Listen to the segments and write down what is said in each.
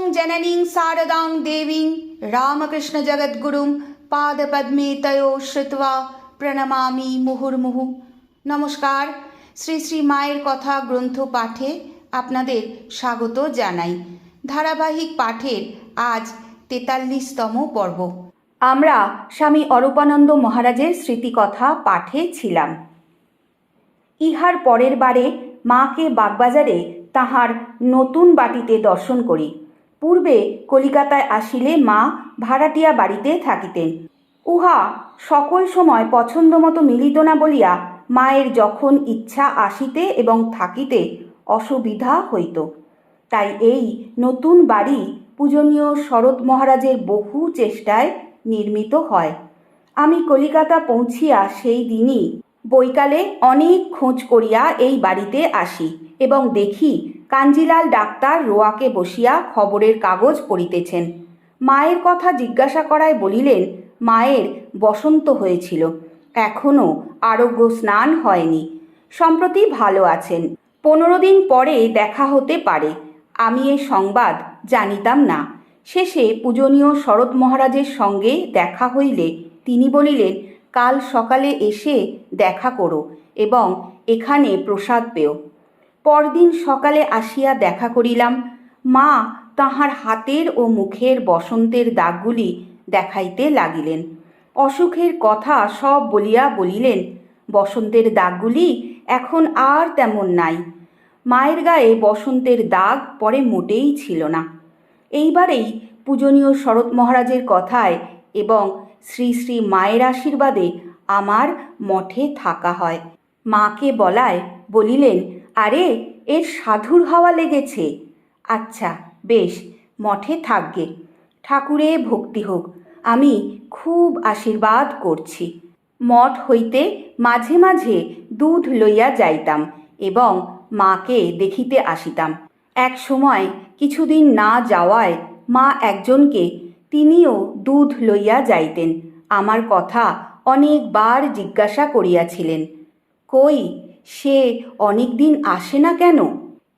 जननीं शारदां देवीं रामकृष्णजगद्गुरुं পাদপদ্মে তয়ো শ্রুত্বা প্রণমামি মুহুর্মুহু নমস্কার শ্রী শ্রী মায়ের কথা গ্রন্থ পাঠে আপনাদের স্বাগত জানাই ধারাবাহিক পাঠের আজ তেতাল্লিশতম পর্ব আমরা স্বামী অরূপানন্দ মহারাজের স্মৃতিকথা পাঠে ছিলাম ইহার পরের বারে মাকে বাগবাজারে তাহার নতুন বাটিতে দর্শন করি পূর্বে কলিকাতায় আসিলে মা ভাড়াটিয়া বাড়িতে থাকিতেন। উহা সকল সময় পছন্দ মতো মিলিত না বলিয়া মায়ের যখন ইচ্ছা আসিতে এবং থাকিতে অসুবিধা হইত। তাই এই নতুন বাড়ি পূজনীয় শরৎ মহারাজের বহু চেষ্টায় নির্মিত হয়। আমি কলিকাতা পৌঁছিয়া সেই দিনই বৈকালে অনেক খোঁজ করিয়া এই বাড়িতে আসি এবং দেখি কাঞ্জিলাল ডাক্তার রোয়াকে বসিয়া খবরের কাগজ পড়িতেছেন। মায়ের কথা জিজ্ঞাসা করায় বলিলেন, মায়ের, বসন্ত হয়েছিল। এখনও আরোগ্য স্নান হয়নি। সম্প্রতি ভালো আছেন। পনেরো দিন পরে দেখা হতে পারে। আমি এই সংবাদ জানিতাম না। শেষে পূজনীয় শরৎ মহারাজের সঙ্গে দেখা হইলে তিনি বলিলেন, কাল সকালে এসে দেখা করো এবং এখানে প্রসাদ পেও। পরদিন সকালে আসিয়া দেখা করিলাম, মা তাহার হাতের ও মুখের বসন্তের দাগগুলি দেখাইতে লাগিলেন। অসুখের কথা সব বলিয়া বলিলেন, বসন্তের দাগগুলি এখন আর তেমন নাই। মায়ের গায়ে বসন্তের দাগ পরে মোটেই ছিল না। এইবারেই পূজনীয় শরৎ মহারাজের কথায় এবং শ্রী শ্রী মায়ের আশীর্বাদে আমার মঠে থাকা হয়। মাকে বলায় বলিলেন আরে, এর সাধুর হাওয়া লেগেছে। আচ্ছা বেশ, মঠে থাকগে। ঠাকুরে ভক্তি হোক, আমি খুব আশীর্বাদ করছি। মঠ হইতে মাঝে মাঝে দুধ লইয়া যাইতাম এবং মাকে দেখিতে আসিতাম। এক সময় কিছুদিন না যাওয়ায় মা একজনকে, তিনিও দুধ লইয়া যাইতেন। আমার কথা অনেকবার জিজ্ঞাসা করিয়াছিলেন, কই সে অনেক দিন আসে না কেন?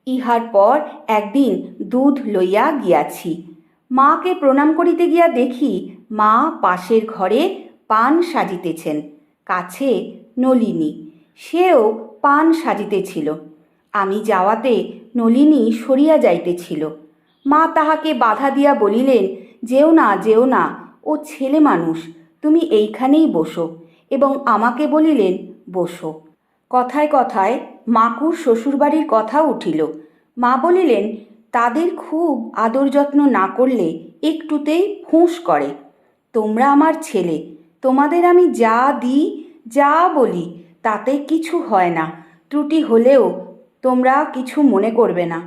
ইহার পর একদিন দুধ লইয়া গিয়াছি। মাকে প্রণাম করিতে গিয়া দেখি মা পাশের ঘরে পান সাজিতেছেন, কাছে নলিনী। সেও পান সাজিতেছিল। আমি যাওয়াতে নলিনী সরিয়া যাইতেছিল। মা তাহাকে বাধা দিয়া বলিলেন, যেও না যেও না, ও ছেলে মানুষ, তুমি এইখানেই বসো। এবং আমাকে বলিলেন, বসো। কথায় কথায় মাকুর শ্বশুরবাড়ির কথা উঠিল। মা বলিলেন, তাদের খুব আদর যত্ন না করলে একটুতেই ফুঁস করে। তোমরা আমার ছেলে, তোমাদের আমি যা দিই, যা বলি, তাতে কিছু হয় না। ত্রুটি হলেও তোমরা কিছু মনে করবে না।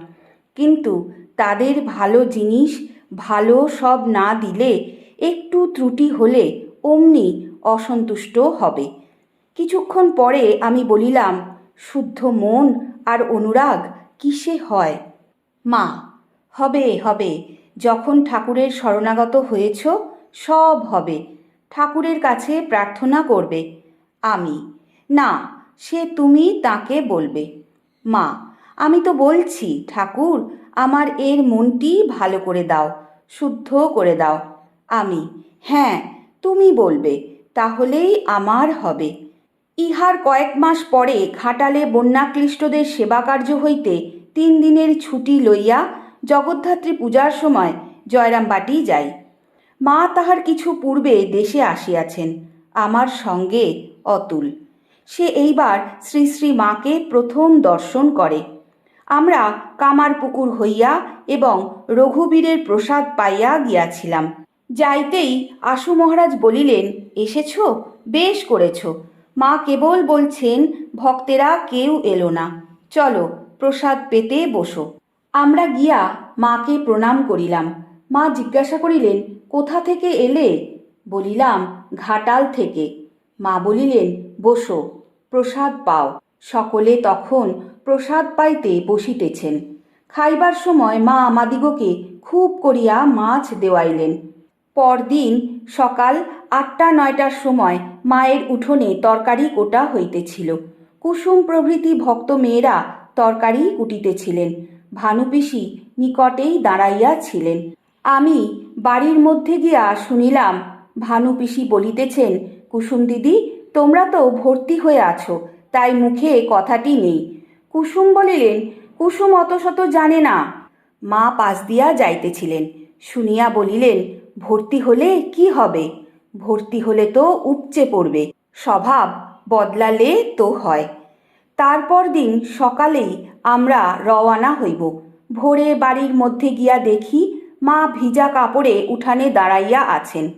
কিন্তু তাদের ভালো জিনিস, ভালো সব না দিলে একটু ত্রুটি হলে অমনি অসন্তুষ্ট হবে। কিছুক্ষণ পরে আমি বলিলাম, শুদ্ধ মন আর অনুরাগ কিসে হয়? মা, হবে হবে। যখন ঠাকুরের শরণাগত হয়েছ, সব হবে। ঠাকুরের কাছে প্রার্থনা করবে। আমি, না, সে তুমি তাকে বলবে। মা, আমি তো বলছি, ঠাকুর, আমার এর মনটি ভালো করে দাও, শুদ্ধ করে দাও। আমি হ্যাঁ তুমি বলবে, তাহলেই আমার হবে। ইহার কয়েক মাস পরে ঘাটালে বন্যাক্লিষ্টদের সেবাকার্য হইতে তিন দিনের ছুটি লইয়া জগদ্ধাত্রী পূজার সময় জয়রামবাটি যাই মা তাহার কিছু পূর্বে দেশে আসিয়াছেন, আমার সঙ্গে অতুল। সে এইবার শ্রী শ্রী মাকে প্রথম দর্শন করে। আমরা কামারপুকুর হইয়া এবং রঘুবীরের প্রসাদ পাইয়া গিয়াছিলাম। যাইতেই আশু মহারাজ বলিলেন, এসেছ? বেশ করেছ। মা কেবল বলছেন, ভক্তেরা কেউ এলো না। চলো, প্রসাদ পেতে বসো। আমরা গিয়া মাকে প্রণাম করিলাম। মা জিজ্ঞাসা করিলেন, কোথা থেকে এলে? বলিলাম, ঘাটাল থেকে। মা বলিলেন, বসো, প্রসাদ পাও। সকলে তখন প্রসাদ পাইতে বসিতেছেন। খাইবার সময় মা আমাদিগকে খুব করিয়া মাছ দেওয়াইলেন। পরদিন সকাল আটটা নয়টার সময় মায়ের উঠোনে তরকারি কোটা হইতেছিল। কুসুম প্রভৃতি ভক্ত মেয়েরা তরকারি কুটিতেছিলেন ভানুপিসি নিকটেই দাঁড়াইয়া ছিলেন। আমি বাড়ির মধ্যে গিয়া শুনিলাম ভানুপিসি বলিতেছেন, কুসুম দিদি, তোমরা তো ভর্তি হয়ে আছো, তাই মুখে কথাটি নেই। কুসুম বলিলেন, কুসুম অত শত জানে না। মা পাশ দিয়া যাইতেছিলেন। শুনিয়া বলিলেন ভর্তি হলে কি হবে? ভর্তি হলে তো উপচে পড়বে। স্বভাব বদলালে তো হয়। তারপর দিন সকালেই আমরা রওয়ানা হইব। ভোরে বাড়ির মধ্যে গিয়া দেখি মা ভিজা কাপড়ে উঠানে দাঁড়াইয়া আছেন।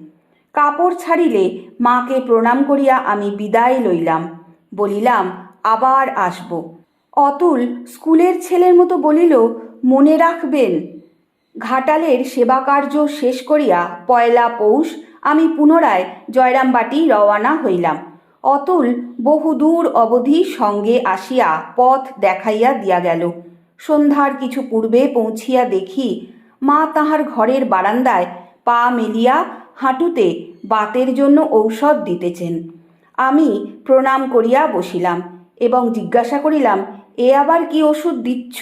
কাপড় ছাড়িলে মাকে প্রণাম করিয়া আমি বিদায় লইলাম। বলিলাম, আবার আসব। অতুল স্কুলের ছেলের মতো বলিল, মনে রাখবেন ঘাটালের সেবাকার্য শেষ করিয়া পয়লা পৌষ আমি পুনরায় জয়রামবাটি রওয়ানা হইলাম। অতুল বহুদূর অবধি সঙ্গে আসিয়া পথ দেখাইয়া দিয়া গেল। সন্ধ্যার কিছু পূর্বে পৌঁছিয়া দেখি মা তাহার ঘরের বারান্দায় পা মেলিয়া হাঁটুতে বাতের জন্য ঔষধ দিতেছেন। আমি প্রণাম করিয়া বসিলাম এবং জিজ্ঞাসা করিলাম, এ আবার কি ওষুধ দিচ্ছ?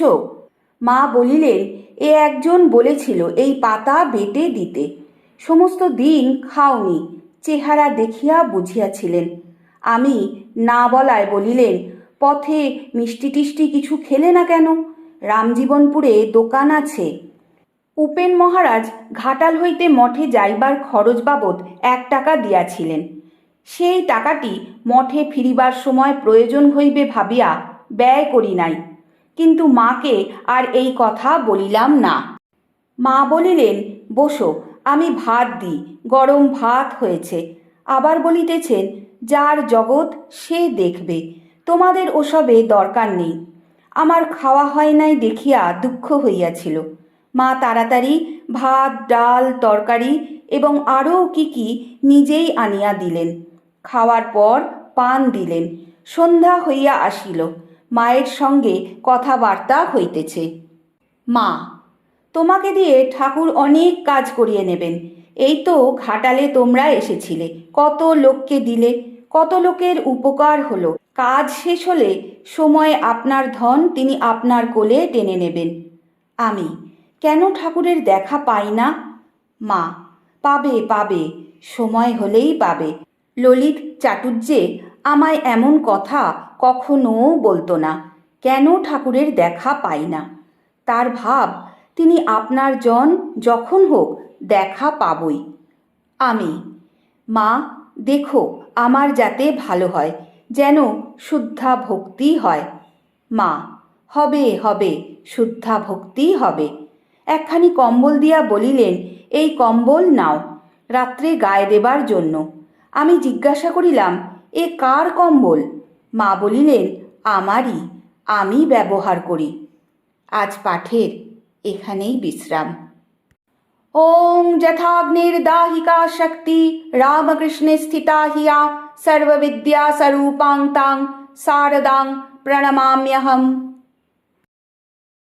মা বলিলেন এ একজন বলেছিল, এই পাতা বেটে দিতে। সমস্ত দিন খাওনি, চেহারা দেখিয়া বুঝিয়াছিলেন। আমি না বলায় বলিলেন, পথে মিষ্টি টিষ্টি কিছু খেলে না কেন? রামজীবনপুরে দোকান আছে। উপেন মহারাজ ঘাটাল হইতে মঠে যাইবার খরচ বাবদ এক টাকা দিয়াছিলেন। সেই টাকাটি মঠে ফিরিবার সময় প্রয়োজন হইবে ভাবিয়া ব্যয় করি নাই। কিন্তু মাকে আর এই কথা বলিলাম না। মা বলিলেন, বসো, আমি ভাত দিই, গরম ভাত হয়েছে। আবার বলিতেছেন, যার জগৎ সে দেখবে, তোমাদের ওসবে দরকার নেই। আমার খাওয়া হয় নাই দেখিয়া দুঃখ হইয়াছিল। মা তাড়াতাড়ি ভাত, ডাল, তরকারি এবং আরও কি কি নিজেই আনিয়া দিলেন। খাওয়ার পর পান দিলেন। সন্ধ্যা হইয়া আসিল। মায়ের সঙ্গে কথাবার্তা হইতেছে। মা, তোমাকে দিয়ে ঠাকুর অনেক কাজ করিয়ে নেবেন। এই তো ঘাটালে তোমরা এসেছিলে। কত লোককে দিলে, কত লোকের উপকার হলো। কাজ শেষ হলে সময়ে আপনার ধন তিনি আপনার কোলে টেনে নেবেন। আমি, কেন ঠাকুরের দেখা পাই না? মা, পাবে পাবে, সময় হলেই পাবে। ললিত চাটুর্যে আমায় এমন কথা কখনো বলতো না। কেন ঠাকুরের দেখা পাই না? তার ভাব তিনি আপনার জন যখন হোক দেখা পাবই। আমি, মা, দেখো আমার যাতে ভালো হয়, যেন শুদ্ধা ভক্তি হয়। মা, হবে হবে, শুদ্ধা ভক্তি হবে। একখানি কম্বল দিয়া বলিলেন, এই কম্বল নাও, রাত্রে গায়ে দেবার জন্য। আমি জিজ্ঞাসা করিলাম ए कार কম্বল? माँ বলিলেন, আমারই, আমি ব্যবহার করি। আজ পাঠের এখানেই বিশ্রাম। ओम जथाग्निर दाहिका शक्ति रामकृष्ण स्थिता हिया सर्वविद्या सरूपांतां सारदां प्रणमाम्यहम्